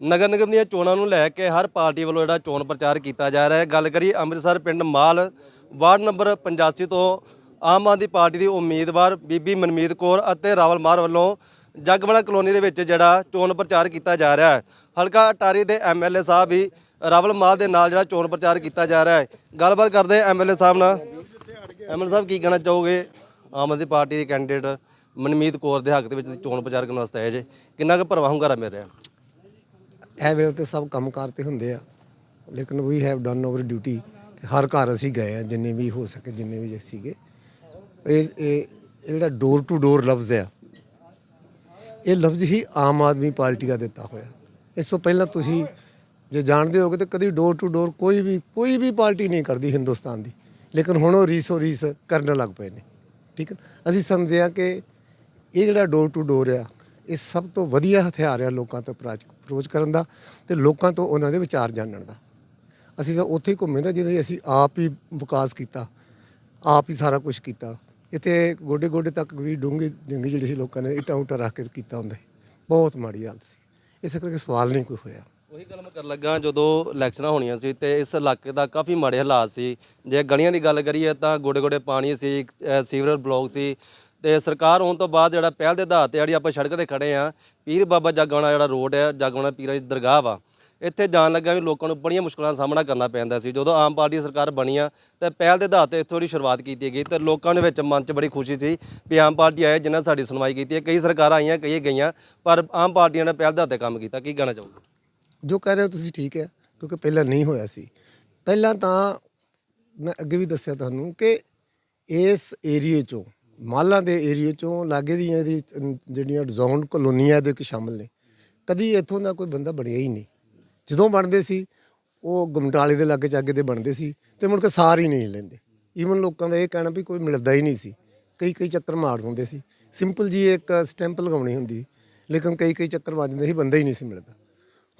ਨਗਰ ਨਿਗਮ ਦੀਆਂ ਚੋਣਾਂ ਨੂੰ ਲੈ ਕੇ ਹਰ ਪਾਰਟੀ ਵੱਲੋਂ ਜਿਹੜਾ ਚੋਣ ਪ੍ਰਚਾਰ ਕੀਤਾ ਜਾ ਰਿਹਾ ਹੈ। ਗੱਲ ਕਰੀ ਅੰਮ੍ਰਿਤਸਰ ਪਿੰਡ ਮਾਲ, ਵਾਰਡ ਨੰਬਰ 85 ਤੋਂ ਆਮ ਆਦਮੀ ਪਾਰਟੀ ਦੀ ਉਮੀਦਵਾਰ ਬੀਬੀ ਮਨਮੀਤ ਕੌਰ ਅਤੇ ਰਾਵਲ ਮਾਰ ਵੱਲੋਂ ਜਗਵਾਲਾ ਕਲੋਨੀ ਦੇ ਵਿੱਚ ਜਿਹੜਾ ਚੋਣ ਪ੍ਰਚਾਰ ਕੀਤਾ ਜਾ ਰਿਹਾ ਹੈ। ਹਲਕਾ ਅਟਾਰੀ ਦੇ ਐਮਐਲਏ ਸਾਹਿਬ ਵੀ ਰਾਵਲ ਮਾਲ ਦੇ ਨਾਲ ਜਿਹੜਾ ਚੋਣ ਪ੍ਰਚਾਰ ਕੀਤਾ ਜਾ ਰਿਹਾ ਹੈ। ਗੱਲਬਾਤ ਕਰਦੇ ਐਮਐਲਏ ਸਾਹਿਬ ਨਾਲ। ਐਮਐਲਏ ਸਾਹਿਬ, ਕੀ ਕਹਿਣਾ ਚਾਹੋਗੇ? ਆਮ ਆਦਮੀ ਪਾਰਟੀ ਦੇ ਕੈਂਡੀਡੇਟ ਮਨਮੀਤ ਕੌਰ ਦੇ ਹੱਕ ਦੇ ਵਿੱਚ ਚੋਣ ਪ੍ਰਚਾਰ ਕਰਨ ਵਾਸਤੇ ਆਏ ਜੇ। ਕਿੰਨਾ ਕੁ ਭਰਵਾ ਹੁੰਗਾਰਾ ਮਿਲ ਰਿਹਾ? ਇਹ ਵੇਲੇ ਤੇ ਸਭ ਕੰਮਕਾਰ ਤੇ ਹੁੰਦੇ ਆ। ਲੇਕਿਨ we have done over duty ਹਰ ਘਰ ਅਸੀਂ ਗਏ ਆ, ਜਿੰਨੇ ਵੀ ਹੋ ਸਕੇ, ਜਿੰਨੇ ਵੀ ਸੀਗੇ। ਇਹ ਇਹ ਇਹ ਜਿਹੜਾ ਡੋਰ ਟੂ ਡੋਰ ਲਫ਼ਜ਼ ਆ। ਇਹ ਲਫ਼ਜ਼ ਹੀ ਆਮ ਆਦਮੀ ਪਾਰਟੀ ਦਾ ਦਿੱਤਾ ਹੋਇਆ। ਇਸ ਤੋਂ ਪਹਿਲਾਂ ਤੁਸੀਂ ਜੇ ਜਾਣਦੇ ਹੋਗੇ ਤਾਂ ਕਦੀ ਡੋਰ ਟੂ ਡੋਰ ਕੋਈ ਵੀ ਕੋਈ ਵੀ ਪਾਰਟੀ ਨਹੀਂ ਕਰਦੀ ਹਿੰਦੁਸਤਾਨ ਦੀ। ਲੇਕਿਨ ਹੁਣ ਉਹ ਰੀਸੋ ਰੀਸ ਕਰਨ ਲੱਗ ਪਏ ਨੇ। ਠੀਕ ਹੈ ਅਸੀਂ ਸਮਝਦੇ ਆ ਕਿ ਇਹ ਜਿਹੜਾ ਡੋਰ ਟੂ ਡੋਰ ਆ, ਇਹ ਸਭ ਤੋਂ ਵਧੀਆ ਹਥਿਆਰ ਆ ਲੋਕਾਂ ਤੋਂ ਪ੍ਰਾਚਕ ਅਪਰੋਚ ਕਰਨ ਦਾ ਤੇ ਲੋਕਾਂ ਤੋਂ ਉਹਨਾਂ ਦੇ ਵਿਚਾਰ ਜਾਣਨ ਦਾ। ਅਸੀਂ ਤਾਂ ਉੱਥੇ ਹੀ ਘੁੰਮੇ ਨਾ ਜਿਹਦੇ ਅਸੀਂ ਆਪ ਹੀ ਵਿਕਾਸ ਕੀਤਾ, ਆਪ ਹੀ ਸਾਰਾ ਕੁਝ ਕੀਤਾ। ਇੱਥੇ ਗੋਡੇ ਗੋਡੇ ਤੱਕ ਵੀ ਡੂੰਘੀ ਜੰਗੀ ਜਿਹੜੀ ਸੀ ਲੋਕਾਂ ਨੇ ਇਟਾਂ ਉਟਾਂ ਰੱਖ ਕੇ ਕੀਤਾ ਹੁੰਦਾ ਬਹੁਤ ਮਾੜੀ ਹਾਲਤ ਸੀ। ਇਸੇ ਕਰਕੇ ਸਵਾਲ ਨਹੀਂ ਕੋਈ ਹੋਇਆ। ਉਹੀ ਗੱਲ ਮੈਂ ਕਰਨ ਲੱਗਾ ਜਦੋਂ ਇਲੈਕਸ਼ਨਾਂ ਹੋਣੀਆਂ ਸੀ ਤੇ ਇਸ ਇਲਾਕੇ ਦਾ ਕਾਫੀ ਮਾੜੇ ਹਾਲਾਤ ਸੀ। ਜੇ ਗਲੀਆਂ ਦੀ ਗੱਲ ਕਰੀਏ ਤਾਂ ਗੋਡੇ ਗੋਡੇ ਪਾਣੀ ਸੀ ਅਹ ਬਲੌਕ ਸੀ ਤੇ ਸਰਕਾਰ ਹੋਣ ਤੋਂ ਬਾਅਦ ਜਿਹੜਾ ਪਹਿਲ ਦੇ ਆਧਾਰ ਤੇ ਜਿਹੜੀ ਆਪਾਂ ਸੜਕ ਤੇ ਖੜੇ ਆ, ਪੀਰ ਬਾਬਾ ਜਾਗਾਉਣਾ ਜਿਹੜਾ ਰੋਡ ਹੈ ਜਾਗਾਉਣਾ ਪੀਰਾਂ ਦੀ ਦਰਗਾਹ ਵਾ, ਇੱਥੇ ਜਾਣ ਲੱਗਾ ਵੀ ਲੋਕਾਂ ਨੂੰ ਬੜੀਆਂ ਮੁਸ਼ਕਲਾਂ ਦਾ ਸਾਹਮਣਾ ਕਰਨਾ ਪੈਂਦਾ ਸੀ। ਜਦੋਂ ਆਮ ਪਾਰਟੀ ਸਰਕਾਰ ਬਣੀ ਆ, ਤੇ ਪਹਿਲ ਦੇ ਆਧਾਰ ਤੇ ਇੱਥੋਂ ਦੀ ਸ਼ੁਰੂਆਤ ਕੀਤੀ ਗਈ ਤੇ ਲੋਕਾਂ ਦੇ ਵਿੱਚ ਮਨ 'ਚ ਬੜੀ ਖੁਸ਼ੀ ਸੀ ਵੀ ਆਮ ਪਾਰਟੀ ਆਏ ਜਿਨ੍ਹਾਂ ਸਾਡੀ ਸੁਣਵਾਈ ਕੀਤੀ ਹੈ। ਕਈ ਸਰਕਾਰਾਂ ਆਈਆਂ ਕਈ ਗਈਆਂ, ਪਰ ਆਮ ਪਾਰਟੀਆਂ ਨੇ ਪਹਿਲ ਦੇ ਆਧਾਰ ਤੇ ਕੰਮ ਕੀਤਾ। ਕੀ ਕਹਿਣਾ ਚਾਹੋਗੇ? ਜੋ ਕਹਿ ਰਹੇ ਹੋ ਤੁਸੀਂ ਠੀਕ ਹੈ, ਕਿਉਂਕਿ ਪਹਿਲਾਂ ਨਹੀਂ ਹੋਇਆ ਸੀ। ਪਹਿਲਾਂ ਤਾਂ ਮੈਂ ਅੱਗੇ ਵੀ ਦੱਸਿਆ ਤੁਹਾਨੂੰ ਕਿ ਇਸ ਏਰੀਏ ਚੋਂ ਮਾਲਾਂ ਦੇ ਏਰੀਏ ਚੋਂ ਲਾਗੇ ਦੀਆਂ ਇਹਦੀ ਜਿਹੜੀਆਂ ਜ਼ੋਨ ਕਲੋਨੀਆਂ ਦੇ ਵਿੱਚ ਸ਼ਾਮਲ ਨੇ। ਕਦੀ ਇੱਥੋਂ ਦਾ ਕੋਈ ਬੰਦਾ ਬਣਿਆ ਹੀ ਨਹੀਂ। ਜਦੋਂ ਬਣਦੇ ਸੀ, ਉਹ ਗਮਟਾਲੇ ਦੇ ਲਾਗੇ ਚਾਗੇ ਦੇ ਬਣਦੇ ਸੀ ਤੇ ਮੁੜ ਕੇ ਸਾਰ ਹੀ ਨਹੀਂ ਲੈਂਦੇ। ਈਵਨ ਲੋਕਾਂ ਦਾ ਇਹ ਕਹਿਣਾ ਵੀ ਕੋਈ ਮਿਲਦਾ ਹੀ ਨਹੀਂ ਸੀ। ਕਈ ਕਈ ਚੱਕਰ ਮਾਰ ਹੁੰਦੇ ਸੀ। ਸਿੰਪਲ ਜੀ ਇੱਕ ਸਟੈਂਪ ਲਗਾਉਣੀ ਹੁੰਦੀ, ਲੇਕਿਨ ਕਈ ਕਈ ਚੱਕਰ ਮਾਰ ਦਿੰਦੇ ਸੀ, ਬੰਦਾ ਹੀ ਨਹੀਂ ਸੀ ਮਿਲਦਾ।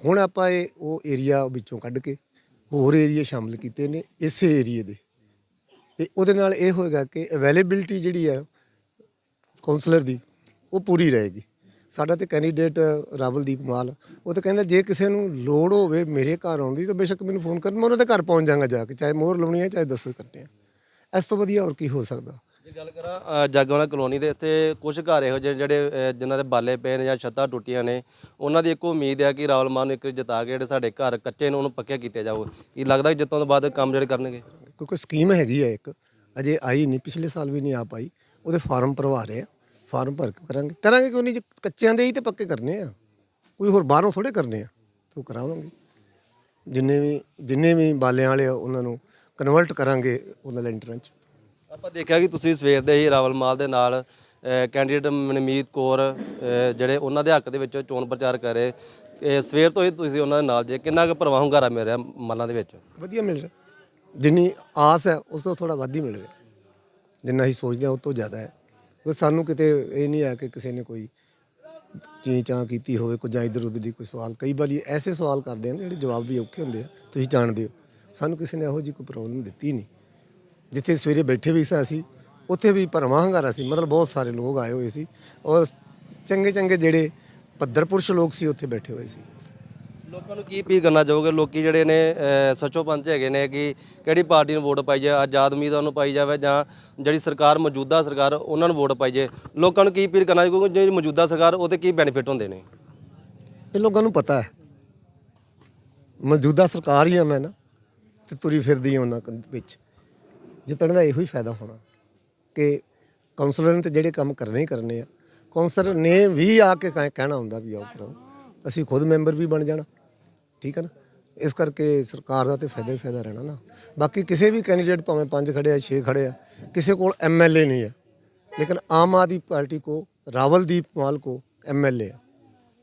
ਹੁਣ ਆਪਾਂ ਇਹ, ਉਹ ਏਰੀਆ ਵਿੱਚੋਂ ਕੱਢ ਕੇ ਹੋਰ ਏਰੀਆ ਸ਼ਾਮਲ ਕੀਤੇ ਨੇ, ਇਸੇ ਏਰੀਏ ਦੇ। ਤੇ ਉਹਦੇ ਨਾਲ ਇਹ ਹੋਏਗਾ ਕਿ ਅਵੇਲੇਬਿਲਟੀ ਜਿਹੜੀ ਹੈ ਕਾਉਂਸਲਰ ਦੀ, ਉਹ ਪੂਰੀ ਰਹੇਗੀ। ਸਾਡਾ ਤੇ ਕੈਂਡੀਡੇਟ ਰਾਵਲਦੀਪ ਮਾਲ, ਉਹ ਤਾਂ ਕਹਿੰਦਾ ਜੇ ਕਿਸੇ ਨੂੰ ਲੋੜ ਹੋਵੇ ਮੇਰੇ ਘਰ ਆਉਣ ਦੀ, ਤਾਂ ਬੇਸ਼ੱਕ ਮੈਨੂੰ ਫੋਨ ਕਰਨ ਮੈਂ ਉਹਨਾਂ ਦੇ ਘਰ ਪਹੁੰਚ ਜਾਵਾਂਗਾ ਜਾ ਕੇ, ਚਾਹੇ ਮੋਹਰ ਲਾਉਣੀ ਹੈ, ਚਾਹੇ ਦਸਤ ਕਰਨੇ ਆ ਇਸ ਤੋਂ ਵਧੀਆ ਹੋਰ ਕੀ ਹੋ ਸਕਦਾ? ਜੇ ਗੱਲ ਕਰਾਂ ਜਾਗਵਾਲਾ ਕਲੋਨੀ ਦੇ ਇੱਥੇ ਕੁਝ ਘਰ ਇਹੋ ਜਿਹੇ ਜਿਹੜੇ ਜਿਨ੍ਹਾਂ ਦੇ ਬਾਲੇ ਪਏ ਨੇ ਜਾਂ ਛੱਤਾਂ ਟੁੱਟੀਆਂ ਨੇ, ਉਹਨਾਂ ਦੀ ਇੱਕੋ ਉਮੀਦ ਹੈ ਕਿ ਰਾਹੁਲ ਮਾਨ ਨੂੰ ਇੱਕ ਜਿਤਾ ਕੇ ਜਿਹੜੇ ਸਾਡੇ ਘਰ ਕੱਚੇ ਨੇ, ਉਹਨੂੰ ਪੱਕੇ ਕੀਤੇ ਜਾਓ ਕੀ ਲੱਗਦਾ ਕਿ ਜਿੱਤੋਂ ਤੋਂ ਬਾਅਦ ਕੰਮ ਜਿਹੜੇ ਕਰਨਗੇ? ਕਿਉਂਕਿ ਸਕੀਮ ਹੈਗੀ ਹੈ ਇੱਕ, ਅਜੇ ਆਈ ਨਹੀਂ, ਪਿਛਲੇ ਸਾਲ ਵੀ ਨਹੀਂ ਆ ਪਾਈ। ਉਹਦੇ ਫਾਰਮ ਭਰਵਾ ਰਹੇ ਆ, ਫਾਰਮ ਭਰ ਕੇ ਕਰਾਂਗੇ। ਕਰਾਂਗੇ ਕਿਉਂ ਨਹੀਂ? ਜੇ ਕੱਚਿਆਂ ਦੇ ਹੀ ਤੇ ਪੱਕੇ ਕਰਨੇ ਆ। ਕੋਈ ਹੋਰ ਬਾਹਰੋਂ ਥੋੜੇ ਕਰਨੇ ਆ, ਤੋ ਕਰਾਵਾਂਗੇ। ਜਿੰਨੇ ਵੀ ਜਿੰਨੇ ਵੀ ਬਾਲਿਆਂ ਵਾਲੇ ਆ, ਉਹਨਾਂ ਨੂੰ ਕਨਵਰਟ ਕਰਾਂਗੇ ਉਹਨਾਂ ਲੈਂਟਰਾਂ 'ਚ। ਆਪਾਂ ਦੇਖਿਆ ਕਿ ਤੁਸੀਂ ਸਵੇਰ ਦੇ ਹੀ ਰਾਵਲ ਮਾਲ ਦੇ ਨਾਲ ਕੈਂਡੀਡੇਟ ਮਨਮੀਤ ਕੌਰ ਜਿਹੜੇ ਉਹਨਾਂ ਦੇ ਹੱਕ ਦੇ ਵਿੱਚ ਚੋਣ ਪ੍ਰਚਾਰ ਕਰ। ਰਹੇ ਇਹ ਸਵੇਰ ਤੋਂ ਹੀ ਤੁਸੀਂ ਉਹਨਾਂ ਦੇ ਨਾਲ ਜੇ, ਕਿੰਨਾ ਕੁ ਪ੍ਰਵਾਹ ਹੁੰਗਾਰਾ ਮਿਲ ਰਿਹਾ ਮਾਲਾਂ ਦੇ ਵਿੱਚ? ਵਧੀਆ ਮਿਲ ਰਿਹਾ। ਜਿੰਨੀ ਆਸ ਹੈ, ਉਸ ਤੋਂ ਥੋੜਾ ਵੱਧ ਹੀ ਮਿਲ ਰਿਹਾ। ਜਿੰਨਾ ਅਸੀਂ ਸੋਚਦੇ ਹਾਂ ਉਸ ਤੋਂ ਜ਼ਿਆਦਾ ਹੈ। ਉਹ ਸਾਨੂੰ ਕਿਤੇ ਇਹ ਨਹੀਂ ਹੈ ਕਿ ਕਿਸੇ ਨੇ ਕੋਈ ਚੀਂ ਚਾਂ ਕੀਤੀ ਹੋਵੇ ਕੋਈ ਜਾਂ ਇੱਧਰ ਉੱਧਰ ਦੀ ਕੋਈ ਸਵਾਲ। ਕਈ ਵਾਰੀ ਐਸੇ ਸਵਾਲ ਕਰਦੇ ਨੇ ਜਿਹੜੇ ਜਵਾਬ ਵੀ ਔਖੇ ਹੁੰਦੇ ਆ, ਤੁਸੀਂ ਜਾਣਦੇ ਹੋ। ਸਾਨੂੰ ਕਿਸੇ ਨੇ ਇਹੋ ਜਿਹੀ ਕੋਈ ਪ੍ਰੋਬਲਮ ਦਿੱਤੀ ਨਹੀਂ। ਜਿੱਥੇ ਸਵੇਰੇ ਬੈਠੇ ਵੀ ਸਾਂ ਅਸੀਂ ਉੱਥੇ ਵੀ ਭਰਵਾਂ ਹੰਗਾਰਾ ਸੀ। ਮਤਲਬ ਬਹੁਤ ਸਾਰੇ ਲੋਕ ਆਏ ਹੋਏ ਸੀ ਔਰ ਚੰਗੇ ਚੰਗੇ ਜਿਹੜੇ ਪੱਧਰ ਪੁਰਸ਼ ਲੋਕ ਸੀ ਉੱਥੇ ਬੈਠੇ ਹੋਏ ਸੀ। ਲੋਕਾਂ ਨੂੰ ਕੀ ਅਪੀਲ ਕਰਨਾ ਚਾਹੋਗੇ? ਲੋਕੀ ਜਿਹੜੇ ਨੇ ਸੱਚੋ ਪੰਚ ਹੈਗੇ ਨੇ ਕਿ ਕਿਹੜੀ ਪਾਰਟੀ ਨੂੰ ਵੋਟ ਪਾਈ ਜਾਏ ਆਜ਼ਾਦ ਉਮੀਦਵਾਰ ਨੂੰ ਪਾਈ ਜਾਵੇ ਜਾਂ ਜਿਹੜੀ ਸਰਕਾਰ ਮੌਜੂਦਾ ਸਰਕਾਰ ਉਹਨਾਂ ਨੂੰ ਵੋਟ ਪਾਈ ਜਾਏ। ਲੋਕਾਂ ਨੂੰ ਕੀ ਅਪੀਲ ਕਰਨਾ ਕਿਉਂਕਿ ਜਿਹੜੀ ਮੌਜੂਦਾ ਸਰਕਾਰ ਉਹਦੇ ਕੀ ਬੈਨੀਫਿਟ ਹੁੰਦੇ ਨੇ? ਇਹ ਲੋਕਾਂ ਨੂੰ ਪਤਾ ਹੈ। ਮੌਜੂਦਾ ਸਰਕਾਰ ਹੀ ਆ ਮੈਂ ਨਾ ਤੇ ਤੁਰੀ ਫਿਰਦੀ ਉਹਨਾਂ ਵਿੱਚ। ਜਿੱਤਣ ਦਾ ਇਹੋ ਹੀ ਫਾਇਦਾ ਹੋਣਾ ਕਿ ਕਾਉਂਸਲਰ ਨੇ ਤੇ ਜਿਹੜੇ ਕੰਮ ਕਰਨੇ ਹੀ ਕਰਨੇ ਆ। ਕਾਉਂਸਲਰ ਨੇ ਵੀ ਆ ਕੇ ਕਹਿ- ਕਹਿਣਾ ਹੁੰਦਾ ਵੀ ਆਓ ਕਰੋ ਅਸੀਂ ਖੁਦ ਮੈਂਬਰ ਵੀ ਬਣ ਜਾਣਾ। ਠੀਕ ਹੈ ਨਾ? ਇਸ ਕਰਕੇ ਸਰਕਾਰ ਦਾ ਤੇ ਫਾਇਦਾ ਹੀ ਫਾਇਦਾ ਰਹਿਣਾ ਨਾ। ਬਾਕੀ ਕਿਸੇ ਵੀ ਕੈਂਡੀਡੇਟ ਭਾਵੇਂ ਪੰਜ ਖੜੇ ਆ 6 ਖੜੇ ਆ ਕਿਸੇ ਕੋਲ ਐਮਐਲਏ ਨਹੀਂ ਆ। ਲੇਕਿਨ ਆਮ ਆਦਮੀ ਪਾਰਟੀ ਕੋ ਰਾਵਲਦੀਪ ਮਾਲ ਕੋ ਐਮਐਲਏ ਆ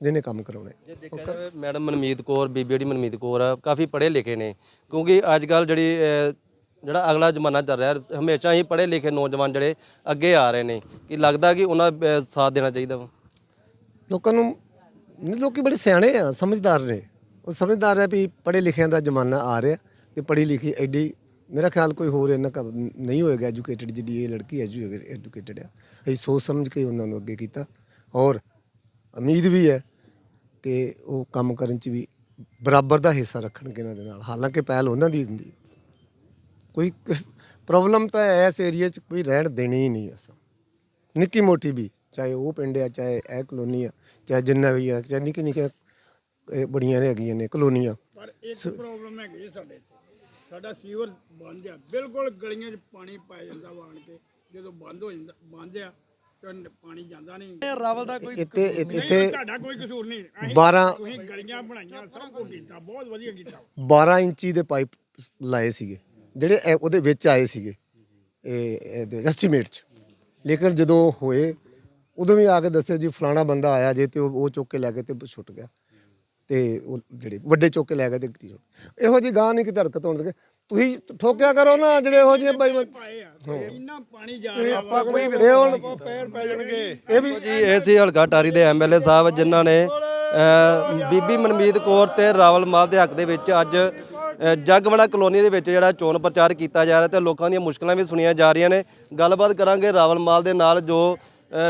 ਜਿਹਨੇ ਕੰਮ ਕਰਾਉਣੇ। ਜੇ ਦੇਖਿਆ ਜਾਵੇ ਮੈਡਮ ਮਨਮੀਤ ਕੌਰ ਬੀਬੀ ਜਿਹੜੀ ਮਨਮੀਤ ਕੌਰ ਆ ਕਾਫੀ ਪੜ੍ਹੇ ਲਿਖੇ ਨੇ। ਕਿਉਂਕਿ ਅੱਜ ਕੱਲ ਜਿਹੜੀ ਅਹ, ਜਿਹੜਾ ਅਗਲਾ ਜ਼ਮਾਨਾ ਚੱਲ ਰਿਹਾ, ਹਮੇਸ਼ਾ ਹੀ ਪੜ੍ਹੇ ਲਿਖੇ ਨੌਜਵਾਨ ਜਿਹੜੇ ਅੱਗੇ ਆ ਰਹੇ ਨੇ, ਕਿ ਲੱਗਦਾ ਕਿ ਉਹਨਾਂ ਸਾਥ ਦੇਣਾ ਚਾਹੀਦਾ ਵਾ? ਲੋਕਾਂ ਨੂੰ, ਨਹੀਂ, ਲੋਕੀ ਬੜੇ ਸਿਆਣੇ ਆ, ਸਮਝਦਾਰ ਨੇ। ਉਹ ਸਮਝਦਾਰ ਹੈ ਵੀ ਪੜ੍ਹੇ ਲਿਖਿਆਂ ਦਾ ਜ਼ਮਾਨਾ ਆ ਰਿਹਾ ਤੇ ਪੜ੍ਹੀ ਲਿਖੀ ਐਡੀ, ਮੇਰਾ ਖਿਆਲ ਕੋਈ ਹੋਰ ਇੰਨਾ ਕੁ ਨਹੀਂ ਹੋਏਗਾ ਐਜੂਕੇਟਿਡ ਜਿਹੜੀ ਇਹ ਲੜਕੀ ਐਜੂਕੇਟਿਡ ਆ। ਅਸੀਂ ਸੋਚ ਸਮਝ ਕੇ ਉਹਨਾਂ ਨੂੰ ਅੱਗੇ ਕੀਤਾ। ਔਰ ਉਮੀਦ ਵੀ ਹੈ ਕਿ ਉਹ ਕੰਮ ਕਰਨ ਚ ਵੀ ਬਰਾਬਰ ਦਾ ਹਿੱਸਾ ਰੱਖਣਗੇ ਇਹਨਾਂ ਦੇ ਨਾਲ। ਹਾਲਾਂਕਿ ਪਹਿਲ ਉਹਨਾਂ ਦੀ ਹੁੰਦੀ। ਕੋਈ ਪ੍ਰੋਬਲਮ ਤਾਂ ਇਸ ਏਰੀਆ 'ਚ ਕੋਈ ਰਹਿਣ ਦੇਣੀ ਹੀ ਨਹੀਂ ਅਸਾਂ। ਨਿੱਕੀ ਮੋਟੀ ਵੀ ਚਾਹੇ ਉਹ ਪਿੰਡ ਆ ਚਾਹੇ ਇਹ ਕਲੋਨੀ ਆ ਚਾਹੇ ਜਿੰਨਾ ਵੀ ਆ ਚਾਹੇ ਨਿੱਕੀ ਨਿੱਕੀ ਇਹ ਬੜੀਆਂ ਹੈਗੀਆਂ ਨੇ ਕਲੋਨੀਆਂ ਪਰ ਇੱਕ ਪ੍ਰੋਬਲਮ ਹੈਗੀ ਸਾਡੇ ਸਾਡਾ ਸੀਵਰ ਬੰਦ ਆ। ਬਿਲਕੁਲ ਗਲੀਆਂ 'ਚ ਪਾਣੀ ਪਾਇਆ ਜਾਂਦਾ ਵਾਣ ਕੇ। ਜਦੋਂ ਬੰਦ ਹੋ ਜਾਂਦਾ ਬੰਦ ਆ ਤੇ ਪਾਣੀ ਜਾਂਦਾ ਨਹੀਂ। ਰਾਵਲ ਦਾ ਕੋਈ ਇੱਥੇ ਇੱਥੇ ਤੁਹਾਡਾ ਕੋਈ ਕਸੂਰ ਨਹੀਂ। ਅਸੀਂ 12 ਤੁਸੀਂ ਗਲੀਆਂ ਬਣਾਈਆਂ ਸਭ ਕੁਝ ਕੀਤਾ ਬਹੁਤ ਵਧੀਆ ਕੀਤਾ। 12 ਇੰਚੀ ਦੇ ਪਾਈਪ ਲਾਏ ਸੀਗੇ। ਜਿਹੜੇ ਇਹ ਉਹਦੇ ਵਿੱਚ ਆਏ ਸੀਗੇ ਇਹ ਇਹਦੇ ਐਸਟੀਮੇਟ ਚ। ਲੇਕਿਨ ਜਦੋਂ ਹੋਏ ਉਦੋਂ ਵੀ ਆ ਕੇ ਦੱਸਿਆ ਜੀ ਫਲਾਣਾ ਬੰਦਾ ਆਇਆ ਜੇ ਤੇ ਉਹ ਚੁੱਕ ਕੇ ਲੈ ਕੇ ਤੇ ਛੁੱਟ ਗਿਆ। ਤੇ ਉਹ ਜਿਹੜੇ ਵੱਡੇ ਚੁੱਕ ਕੇ ਲੈ ਗਏ ਤੇ ਇਹੋ ਜੀ ਗਾਂ ਨਹੀਂ ਕਿ ਹਰਕਤ ਹੋਣ ਦੇ ਤੁਸੀਂ ਠੋਕਿਆ ਕਰੋ ਨਾ ਜਿਹੜੇ ਇਹੋ ਜਿਹੇ ਬਾਈ ਪਾਏ ਆ ਇੰਨਾ ਪਾਣੀ ਜਾ ਰਿਹਾ ਵਾ। ਇਹ ਹੁਣ ਪੈਰ ਪੈ ਜਾਣਗੇ। ਇਹ ਵੀ ਜੀ ਇਹ ਸੀ ਹਲਕਾ ਟਾਰੀ ਦੇ ਐਮਐਲਏ ਸਾਹਿਬ ਜਿਨ੍ਹਾਂ ਨੇ ਬੀਬੀ ਮਨਮੀਤ ਕੌਰ ਤੇ ਰਾਵਲ ਮਾਲ ਦੇ ਹੱਕ ਦੇ ਵਿੱਚ ਅੱਜ ਅ, ਕਲੋਨੀ ਦੇ ਵਿੱਚ ਜਿਹੜਾ ਚੋਣ ਪ੍ਰਚਾਰ ਕੀਤਾ ਜਾ ਰਿਹਾ ਤੇ ਲੋਕਾਂ ਦੀਆਂ ਮੁਸ਼ਕਲਾਂ ਵੀ ਸੁਣੀਆਂ ਜਾ ਰਹੀਆਂ ਨੇ। ਗੱਲਬਾਤ ਕਰਾਂਗੇ ਰਾਵਲ ਮਾਲ ਦੇ ਨਾਲ ਜੋ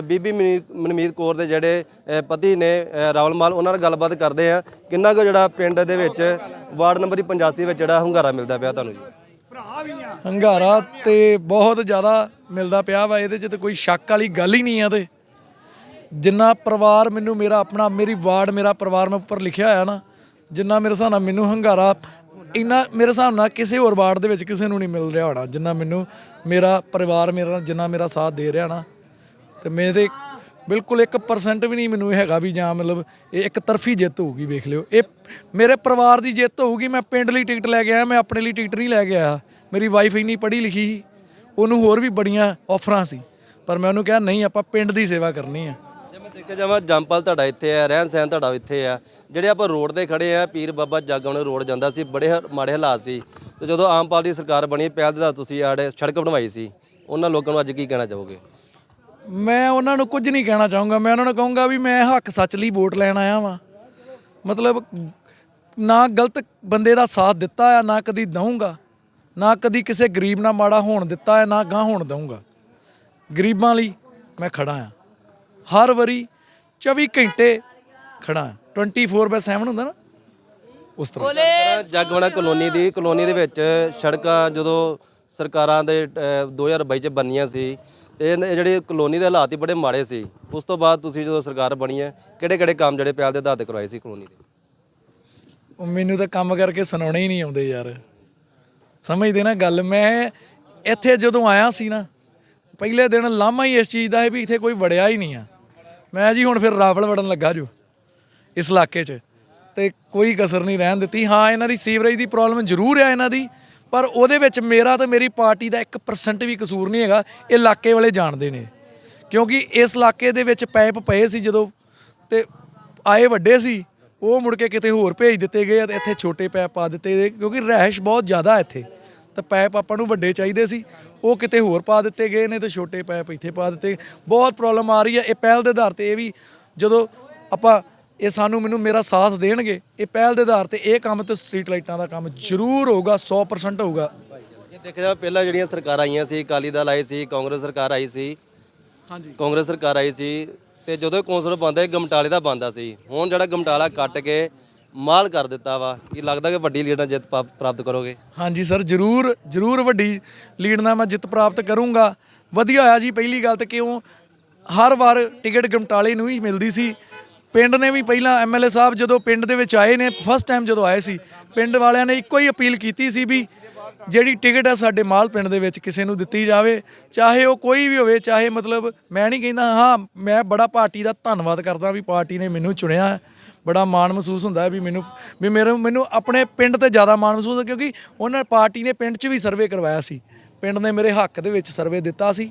ਬੀਬੀ ਮਨੀ- ਮਨਮੀਤ ਕੌਰ ਦੇ ਜਿਹੜੇ ਪਤੀ ਨੇ ਅ, ਰਾਵਲ ਮਾਲ ਉਹਨਾਂ ਨਾਲ ਗੱਲਬਾਤ ਕਰਦੇ ਆ ਕਿੰਨਾ ਕੁ ਜਿਹੜਾ ਪਿੰਡ ਦੇ ਵਿੱਚ ਵਾਰਡ ਨੰਬਰ 85 ਵਿੱਚ ਜਿਹੜਾ ਹੁੰਗਾਰਾ ਮਿਲਦਾ ਪਿਆ ਤੁਹਾਨੂੰ ਜੀ? ਹੰਗਾਰਾ ਤੇ ਬਹੁਤ ਜ਼ਿਆਦਾ ਮਿਲਦਾ ਪਿਆ ਵਾ ਇਹਦੇ 'ਚ ਤੇ ਕੋਈ ਸ਼ੱਕ ਵਾਲੀ ਗੱਲ ਹੀ ਨਹੀਂ ਆ ਤੇ। ਜਿੰਨਾ ਪਰਿਵਾਰ ਮੈਨੂੰ ਮੇਰਾ ਆਪਣਾ ਮੇਰੀ ਵਾਰਡ ਮੇਰਾ ਪਰਿਵਾਰ ਮੈਂ ਉੱਪਰ ਲਿਖਿਆ ਹੋਇਆ ਨਾ ਜਿੰਨਾ ਮੇਰੇ ਹਿਸਾਬ ਨਾਲ ਮੈਨੂੰ ਹੰਗਾਰਾ ਇੰਨਾ ਮੇਰੇ ਹਿਸਾਬ ਨਾਲ ਕਿਸੇ ਹੋਰ ਵਾਰਡ ਦੇ ਵਿੱਚ ਕਿਸੇ ਨੂੰ ਨਹੀਂ ਮਿਲ ਰਿਹਾ ਹੋਣਾ, ਜਿੰਨਾ ਮੈਨੂੰ ਮੇਰਾ ਪਰਿਵਾਰ ਮੇਰਾ ਜਿੰਨਾ ਮੇਰਾ ਸਾਥ ਦੇ ਰਿਹਾ ਨਾ। ਤੇ ਮੇਰੇ ਬਿਲਕੁਲ 1% ਵੀ ਨਹੀਂ ਮੈਨੂੰ ਹੈਗਾ ਵੀ ਜਾਂ ਮਤਲਬ ਇਹ ਇੱਕ ਤਰਫੀ ਜਿੱਤ ਹੋਊਗੀ, ਵੇਖ ਲਿਓ। ਇਹ ਮੇਰੇ ਪਰਿਵਾਰ ਦੀ ਜਿੱਤ ਹੋਊਗੀ, ਮੈਂ ਪਿੰਡ ਲਈ ਟਿਕਟ ਲੈ ਕੇ ਆਇਆ, ਮੈਂ ਆਪਣੇ ਲਈ ਟਿਕਟ ਨਹੀਂ ਲੈ ਕੇ ਆਇਆ। ਮੇਰੀ ਵਾਈਫ ਇੰਨੀ ਪੜ੍ਹੀ ਲਿਖੀ ਸੀ, ਉਹਨੂੰ ਹੋਰ ਵੀ ਬੜੀਆਂ ਆਫਰਾਂ ਸੀ। ਪਰ ਮੈਂ ਉਹਨੂੰ ਕਿਹਾ, ਨਹੀਂ, ਆਪਾਂ ਪਿੰਡ ਦੀ ਸੇਵਾ ਕਰਨੀ ਆ। ਜੇ ਮੈਂ ਦੇਖਿਆ ਜਾਵਾਂ ਜੰਪਲ ਤੁਹਾਡਾ ਇੱਥੇ ਆ ਰਹਿਣ ਸਹਿਣ ਤੁਹਾਡਾ ਇੱਥੇ ਆ। ਜਿਹੜੇ ਆਪਾਂ ਰੋਡ ਤੇ ਖੜੇ ਆ, ਪੀਰ ਬਾਬਾ ਜਾਗਾਉਣੇ ਰੋਡ ਜਾਂਦਾ ਸੀ, ਬੜੇ ਮਾੜੇ ਹਾਲਾਤ ਸੀ। ਤੇ ਜਦੋਂ ਆਮ ਪਾਰਟੀ ਸਰਕਾਰ ਬਣੀ, ਪਹਿਲ ਦੇ ਤਾਂ ਤੁਸੀਂ ਆੜੇ ਸੜਕ ਬਣਵਾਈ ਸੀ, ਉਹਨਾਂ ਲੋਕਾਂ ਨੂੰ ਅੱਜ ਕੀ ਕਹਿਣਾ ਚਾਹੋਗੇ? ਮੈਂ ਉਹਨਾਂ ਨੂੰ ਕੁਝ ਨਹੀਂ ਕਹਿਣਾ ਚਾਹੂੰਗਾ। ਮੈਂ ਉਹਨਾਂ ਨੂੰ ਕਹੂੰਗਾ ਵੀ ਮੈਂ ਹੱਕ ਸੱਚ ਲਈ ਵੋਟ ਲੈਣ ਆਇਆ ਵਾਂ। ਮਤਲਬ ਨਾ ਗਲਤ ਬੰਦੇ ਦਾ ਸਾਥ ਦਿੱਤਾ ਆ, ਨਾ ਕਦੀ ਦਊਂਗਾ। ਨਾ ਕਦੀ ਕਿਸੇ ਗਰੀਬ ਨਾਲ ਮਾੜਾ ਹੋਣ ਦਿੱਤਾ ਹੈ ਨਾ ਗਾਂ ਹੋਣ ਦਊਂਗਾ। ਗਰੀਬਾਂ ਲਈ ਮੈਂ ਖੜਾ ਆ। ਹਰ ਵਾਰੀ 24 ਘੰਟੇ ਖੜਾ ਆ। 24/7 ਹੁੰਦਾ ਨਾ ਉਸ ਤਰ੍ਹਾਂ। ਜਗਵਣਾ ਕਲੋਨੀ ਦੀ ਕਲੋਨੀ ਦੇ ਵਿੱਚ ਸੜਕਾਂ ਜਦੋਂ ਸਰਕਾਰਾਂ ਦੇ ਅਹ, 2022 ਚ ਬਣੀਆਂ ਸੀ ਤੇ ਇਹ ਇਹ ਜਿਹੜੀ ਕਲੋਨੀ ਦੇ ਹਾਲਾਤ ਹੀ ਬੜੇ ਮਾੜੇ ਸੀ। ਉਸ ਤੋਂ ਬਾਅਦ ਤੁਸੀਂ ਜਦੋਂ ਸਰਕਾਰ ਬਣੀ ਹੈ ਕਿਹੜੇ ਕਿਹੜੇ ਕੰਮ ਜਿਹੜੇ ਪਹਿਲ ਦੇ ਆਧਾਰ ਤੇ ਕਰਵਾਏ ਸੀ ਕਲੋਨੀ ਦੇ? ਉਹ ਮੈਨੂੰ ਤਾਂ ਕੰਮ ਕਰਕੇ ਸੁਣਾਉਣੇ ਹੀ ਨਹੀਂ ਆਉਂਦੇ ਯਾਰ। ਸਮਝਦੇ ਨਾ ਗੱਲ ਮੈਂ ਇੱਥੇ ਜਦੋਂ ਆਇਆ ਸੀ ਨਾ ਪਹਿਲੇ ਦਿਨ ਲਾਮਾ ਹੀ ਇਸ ਚੀਜ਼ ਦਾ ਹੈ ਵੀ ਇੱਥੇ ਕੋਈ ਵੜਿਆ ਹੀ ਨਹੀਂ ਆ। ਮੈਂ ਜੀ ਹੁਣ ਫਿਰ ਰਾਵਲ ਵੜਨ ਲੱਗਾ ਜੋ। ਇਸ ਇਲਾਕੇ 'ਚ। ਤੇ ਕੋਈ ਕਸਰ ਨਹੀਂ ਰਹਿਣ ਦਿੱਤੀ। ਹਾਂ, ਇਹਨਾਂ ਦੀ ਸੀਵਰੇਜ ਦੀ ਪ੍ਰੋਬਲਮ ਜ਼ਰੂਰ ਆ ਇਹਨਾਂ ਦੀ, ਪਰ ਉਹਦੇ ਵਿੱਚ ਮੇਰਾ ਤੇ ਮੇਰੀ ਪਾਰਟੀ ਦਾ 1% ਵੀ ਕਸੂਰ ਨਹੀਂ ਹੈਗਾ। ਇਹ ਇਲਾਕੇ ਵਾਲੇ ਜਾਣਦੇ ਨੇ। ਕਿਉਂਕਿ ਇਸ ਇਲਾਕੇ ਦੇ ਵਿੱਚ ਪੈਪ ਪਏ ਸੀ ਜਦੋਂ ਤੇ ਆਏ ਵੱਡੇ ਸੀ, ਉਹ ਮੁੜ ਕੇ ਕਿਤੇ ਹੋਰ ਭੇਜ ਦਿੱਤੇ ਗਏ ਆ ਤੇ ਇੱਥੇ ਛੋਟੇ ਪੈਪ ਪਾ ਦਿੱਤੇ ਗਏ, ਕਿਉਂਕਿ ਰਹਿਸ਼ ਬਹੁਤ ਜ਼ਿਆਦਾ ਇੱਥੇ। ਤਾਂ ਪੈਪ ਆਪਾਂ ਨੂੰ ਵੱਡੇ ਚਾਹੀਦੇ ਸੀ, ਉਹ ਕਿਤੇ ਹੋਰ ਪਾ ਦਿੱਤੇ ਗਏ ਨੇ ਤੇ ਛੋਟੇ ਪੈਪ ਇੱਥੇ ਪਾ ਦਿੱਤੇ ਬਹੁਤ ਪ੍ਰੋਬਲਮ ਆ ਰਹੀ ਹੈ ਇਹ ਪਹਿਲ ਦੇ ਆਧਾਰ ਤੇ ਇਹ ਵੀ ਜਦੋਂ ਆਪਾਂ ਇਹ ਸਾਨੂੰ ਮੈਨੂੰ ਮੇਰਾ ਸਾਥ ਦੇਣਗੇ। ਇਹ ਪਹਿਲ ਦੇ ਆਧਾਰ ਤੇ ਇਹ ਕੰਮ ਤੇ ਸਟਰੀਟ ਲਾਈਟਾਂ ਦਾ ਕੰਮ ਜ਼ਰੂਰ ਹੋਊਗਾ 100% ਹੋਊਗਾ। ਜੇ ਦੇਖਿਆ ਜਾਵੇ ਪਹਿਲਾਂ ਜਿਹੜੀਆਂ ਸਰਕਾਰਾਂ ਆਈਆਂ ਸੀ ਅਕਾਲੀ ਦਲ ਆਈ ਸੀ ਕਾਂਗਰਸ ਸਰਕਾਰ ਆਈ ਸੀ ਹਾਂਜੀ। ਕਾਂਗਰਸ ਸਰਕਾਰ ਆਈ ਸੀ ਤੇ ਜਦੋਂ ਕੌਂਸਲਰ ਬੰਦਾ ਗਮਟਾਲੇ ਦਾ ਬੰਦਾ ਸੀ। ਹੁਣ ਜਿਹੜਾ ਗਮਟਾਲਾ ਕੱਟ ਕੇ ਮਾਲ ਕਰ ਦਿੱਤਾ ਵਾ ਕੀ ਲੱਗਦਾ ਕਿ ਵੱਡੀ ਲੀਡਰ ਜਿੱਤ ਪਾ- ਪ੍ਰਾਪਤ ਕਰੋਗੇ? ਹਾਂਜੀ ਸਰ ਜਰੂਰ ਜਰੂਰ ਵੱਡੀ ਲੀਡ ਨਾਲ ਮੈਂ ਜਿੱਤ ਪ੍ਰਾਪਤ ਕਰੂੰਗਾ। ਵਧੀਆ ਹੋਇਆ ਜੀ ਪਹਿਲੀ ਗੱਲ ਤੇ ਕਿਉਂ? ਹਰ ਵਾਰ ਟਿਕਟ ਗਮਟਾਲੇ ਨੂੰ ਹੀ ਮਿਲਦੀ ਸੀ। ਪਿੰਡ ਨੇ ਵੀ ਪਹਿਲਾਂ ਐਮਐਲਏ ਸਾਹਿਬ ਜਦੋਂ ਪਿੰਡ ਦੇ ਵਿੱਚ ਆਏ ਨੇ ਫਸਟ ਟਾਈਮ ਜਦੋਂ ਆਏ ਸੀ, ਪਿੰਡ ਵਾਲਿਆਂ ਨੇ ਇੱਕੋ ਹੀ ਅਪੀਲ ਕੀਤੀ ਸੀ ਵੀ ਜਿਹੜੀ ਟਿਕਟ ਹੈ ਸਾਡੇ ਮਾਲ ਪਿੰਡ ਦੇ ਵਿੱਚ ਕਿਸੇ ਨੂੰ ਦਿੱਤੀ ਜਾਵੇ, ਚਾਹੇ ਉਹ ਕੋਈ ਵੀ ਹੋਵੇ, ਚਾਹੇ ਮਤਲਬ ਮੈਂ ਨਹੀਂ ਕਹਿੰਦਾ, ਹਾਂ, ਮੈਂ ਬੜਾ ਪਾਰਟੀ ਦਾ ਧੰਨਵਾਦ ਕਰਦਾ ਵੀ ਪਾਰਟੀ ਨੇ ਮੈਨੂੰ ਚੁਣਿਆ ਹੈ। ਬੜਾ ਮਾਣ ਮਹਿਸੂਸ ਹੁੰਦਾ ਵੀ ਮੈਨੂੰ, ਵੀ ਮੇਰੇ, ਮੈਨੂੰ ਆਪਣੇ ਪਿੰਡ ਤੇ ਜ਼ਿਆਦਾ ਮਾਣ ਮਹਿਸੂਸ ਹੁੰਦਾ ਕਿਉਂਕਿ ਉਹਨਾਂ ਪਾਰਟੀ ਨੇ ਪਿੰਡ 'ਚ ਵੀ ਸਰਵੇ ਕਰਵਾਇਆ ਸੀ, ਪਿੰਡ ਨੇ ਮੇਰੇ ਹੱਕ ਦੇ ਵਿੱਚ ਸਰਵੇ ਦਿੱਤਾ ਸੀ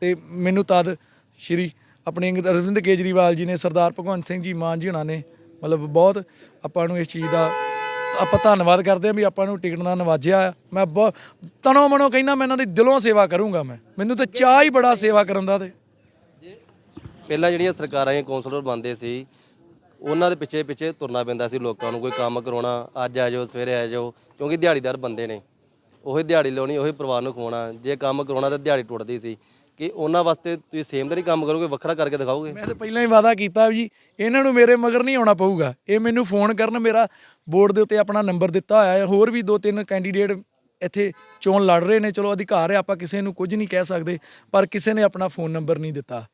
ਤੇ ਮੈਨੂੰ ਤਦ ਸ਼੍ਰੀ ਆਪਣੇ ਅਰਵਿੰਦ ਕੇਜਰੀਵਾਲ ਜੀ ਨੇ, ਸਰਦਾਰ ਭਗਵੰਤ ਸਿੰਘ ਜੀ, ਮਾਨ ਜੀ ਹੁਣਾਂ ਨੇ, ਮਤਲਬ ਬਹੁਤ ਆਪਾਂ ਨੂੰ ਇਸ ਚੀਜ਼ ਦਾ ਆਪਾਂ ਧੰਨਵਾਦ ਕਰਦੇ ਹਾਂ ਵੀ ਆਪਾਂ ਨੂੰ ਟਿਕਟ ਨਾਲ ਨਵਾਜਿਆ ਮੈਂ ਬਹੁਤ ਤਨੋਂ ਮਨੋਂ ਕਹਿੰਦਾ ਮੈਂ ਇਹਨਾਂ ਦੀ ਦਿਲੋਂ ਸੇਵਾ ਕਰੂੰਗਾ ਮੈਂ। ਮੈਨੂੰ ਤਾਂ ਚਾਹ ਹੀ ਬੜਾ ਸੇਵਾ ਕਰਨ ਦਾ ਤੇ। ਪਹਿਲਾਂ ਜਿਹੜੀਆਂ ਸਰਕਾਰਾਂ ਜਾਂ ਕੌਂਸਲਰ ਬੰਦੇ ਸੀ, ਉਹਨਾਂ ਦੇ ਪਿੱਛੇ ਪਿੱਛੇ ਤੁਰਨਾ ਪੈਂਦਾ ਸੀ ਲੋਕਾਂ ਨੂੰ, ਕੋਈ ਕੰਮ ਕਰਾਉਣਾ, ਅੱਜ ਆ ਜਾਓ, ਸਵੇਰੇ ਆ ਜਾਓ, ਕਿਉਂਕਿ ਦਿਹਾੜੀਦਾਰ ਬੰਦੇ ਨੇ। ਉਹੀ ਦਿਹਾੜੀ ਲਾਉਣੀ, ਉਹੀ ਪਰਿਵਾਰ ਨੂੰ ਖਵਾਉਣਾ, ਜੇ ਕੰਮ ਕਰਾਉਣਾ ਤਾਂ ਦਿਹਾੜੀ ਟੁੱਟਦੀ ਸੀ। ਕਿ ਉਹਨਾਂ ਵਾਸਤੇ ਤੁਸੀਂ ਸੇਮ ਤਾਂ ਨਹੀਂ ਕੰਮ ਕਰੋਗੇ, ਵੱਖਰਾ ਕਰਕੇ ਦਿਖਾਓਗੇ? ਮੈਂ ਤਾਂ ਪਹਿਲਾਂ ਹੀ ਵਾਅਦਾ ਕੀਤਾ ਵੀ ਜੀ ਇਹਨਾਂ ਨੂੰ ਮੇਰੇ ਮਗਰ ਨਹੀਂ ਆਉਣਾ ਪਊਗਾ। ਇਹ ਮੈਨੂੰ ਫੋਨ ਕਰਨ ਮੇਰਾ ਬੋਰਡ ਦੇ ਉੱਤੇ ਆਪਣਾ ਨੰਬਰ ਦਿੱਤਾ ਹੋਇਆ ਹੈ। ਹੋਰ ਵੀ ਦੋ ਤਿੰਨ ਕੈਂਡੀਡੇਟ ਇੱਥੇ ਚੋਣ ਲੜ ਰਹੇ ਨੇ। ਚਲੋ, ਅਧਿਕਾਰ ਹੈ, ਆਪਾਂ ਕਿਸੇ ਨੂੰ ਕੁਝ ਨਹੀਂ ਕਹਿ ਸਕਦੇ, ਪਰ ਕਿਸੇ ਨੇ ਆਪਣਾ ਫੋਨ ਨੰਬਰ ਨਹੀਂ ਦਿੱਤਾ।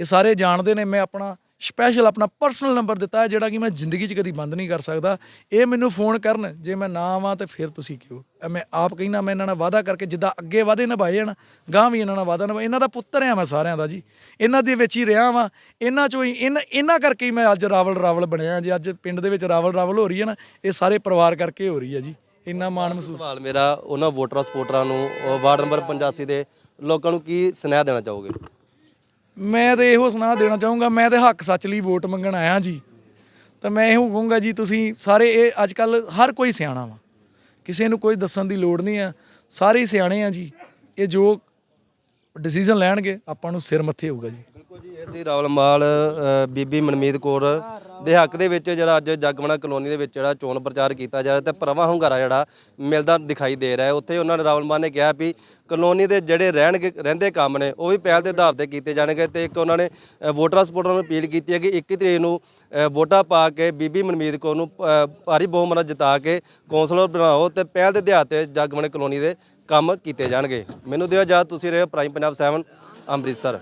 ਇਹ ਸਾਰੇ ਜਾਣਦੇ ਨੇ, ਮੈਂ ਆਪਣਾ ਸਪੈਸ਼ਲ ਆਪਣਾ ਪਰਸਨਲ ਨੰਬਰ ਦਿੱਤਾ ਹੈ ਜਿਹੜਾ ਕਿ ਮੈਂ ਜ਼ਿੰਦਗੀ 'ਚ ਕਦੀ ਬੰਦ ਨਹੀਂ ਕਰ ਸਕਦਾ। ਇਹ ਮੈਨੂੰ ਫੋਨ ਕਰਨ ਜੇ ਮੈਂ ਨਾ ਆਵਾਂ ਤੇ ਫਿਰ ਤੁਸੀਂ ਕਿਉਂ? ਮੈਂ ਆਪ ਕਹਿਣਾ ਮੈਂ ਇਹਨਾਂ ਨਾਲ ਵਾਅਦਾ ਕਰਕੇ ਜਿੱਦਾਂ ਅੱਗੇ ਵਾਅਦੇ ਨਿਭਾਏ ਜਾਣ ਗਾਂ ਵੀ ਇਹਨਾਂ ਨਾਲ ਵਾਅਦਾ ਨਿਭਾਏ। ਇਹਨਾਂ ਦਾ ਪੁੱਤਰ ਆ ਮੈਂ ਸਾਰਿਆਂ ਦਾ ਜੀ। ਇਹਨਾਂ ਦੇ ਵਿੱਚ ਹੀ ਰਿਹਾ ਵਾਂ। ਇਹਨਾਂ ਚੋਂ ਹੀ ਇਹਨਾਂ ਇਹਨਾਂ ਕਰਕੇ ਹੀ ਮੈਂ ਅੱਜ ਰਾਵਲ ਰਾਵਲ ਬਣਿਆ ਜੀ। ਅੱਜ ਪਿੰਡ ਦੇ ਵਿੱਚ ਰਾਵਲ ਰਾਵਲ ਹੋ ਰਹੀ ਹੈ ਨਾ ਇਹ ਸਾਰੇ ਪਰਿਵਾਰ ਕਰਕੇ ਹੋ ਰਹੀ ਹੈ ਜੀ। ਇੰਨਾ ਮਾਣ ਮਹਿਸੂਸ ਸਵਾਲ ਮੇਰਾ ਉਹਨਾਂ ਵੋਟਰਾਂ ਸਪੋਰਟਰਾਂ ਨੂੰ ਵਾਰਡ ਨੰਬਰ 85 ਦੇ ਲੋਕਾਂ ਨੂੰ ਕੀ ਸੁਨੇਹਾ ਦੇਣਾ ਚਾਹੋਗੇ? ਮੈਂ ਤੇ ਇਹੋ ਸੁਣਾ ਦੇਣਾ ਚਾਹੂੰਗਾ, ਮੈਂ ਤੇ ਹੱਕ ਸੱਚ ਲਈ ਵੋਟ ਮੰਗਣ ਆਇਆ ਜੀ। ਤਾਂ ਮੈਂ ਇਹੋ ਕਹੂੰਗਾ ਜੀ, ਤੁਸੀਂ ਸਾਰੇ ਇਹ ਅੱਜ ਕੱਲ ਹਰ ਕੋਈ ਸਿਆਣਾ ਵਾ। ਕਿਸੇ ਨੂੰ ਕੋਈ ਦੱਸਣ ਦੀ ਲੋੜ ਨਹੀਂ ਆ। ਸਾਰੇ ਸਿਆਣੇ ਆ ਜੀ। ਇਹ ਜੋ ਡਿਸੀਜਨ ਲੈਣਗੇ, ਆਪਾਂ ਨੂੰ ਸਿਰ ਮੱਥੇ ਹੋਊਗਾ ਜੀ। ਬਿਲਕੁਲ ਜੀ, ਇਹ ਰਾਵਲਮਾਲ ਬੀਬੀ ਮਨਮੀਤ ਕੌਰ। ਦੇ ਹੱਕ ਦੇ ਵਿੱਚ ਜਿਹੜਾ ਅੱਜ ਜਗਮਣਾ ਕਲੋਨੀ ਦੇ ਵਿੱਚ ਜਿਹੜਾ ਚੋਣ ਪ੍ਰਚਾਰ ਕੀਤਾ ਜਾ ਰਿਹਾ ਤੇ ਭਰਵਾਂ ਹੁੰਗਾਰਾ ਜਿਹੜਾ ਮਿਲਦਾ ਦਿਖਾਈ ਦੇ ਰਿਹਾ ਉੱਥੇ ਉਹਨਾਂ ਨੇ ਰਾਵਲਮਾਲ ਨੇ ਕਿਹਾ ਵੀ ਕਲੋਨੀ ਦੇ ਜਿਹੜੇ ਰਹਿਣਗੇ ਰਹਿੰਦੇ ਕੰਮ ਨੇ ਉਹ ਵੀ ਪਹਿਲ ਦੇ ਆਧਾਰ ਤੇ ਕੀਤੇ ਜਾਣਗੇ ਤੇ ਇੱਕ ਉਹਨਾਂ ਨੇ ਵੋਟਰਾਂ ਸਪੋਰਟਰਾਂ ਨੂੰ ਅਪੀਲ ਕੀਤੀ ਹੈ ਕਿ 21 ਤਰੀਕ ਨੂੰ ਵੋਟਾਂ ਪਾ ਕੇ ਬੀਬੀ ਮਨਮੀਤ ਕੌਰ ਨੂੰ ਅ, ਭਾਰੀ ਬਹੁਮਤ ਜਿਤਾ ਕੇ ਕੌਂਸਲਰ ਬਣਾਓ ਤੇ ਪਹਿਲ ਦੇ ਆਧਾਰ ਤੇ ਜਗਮਣੇ ਕਲੋਨੀ ਦੇ ਕੰਮ ਕੀਤੇ ਜਾਣਗੇ। ਮੈਨੂੰ ਦਿਓ ਇਜਾਜ਼ਤ ਤੁਸੀਂ ਰਹੇ ਪ੍ਰਾਈਮ ਪੰਜਾਬ 7 ਅੰਮ੍ਰਿਤਸਰ।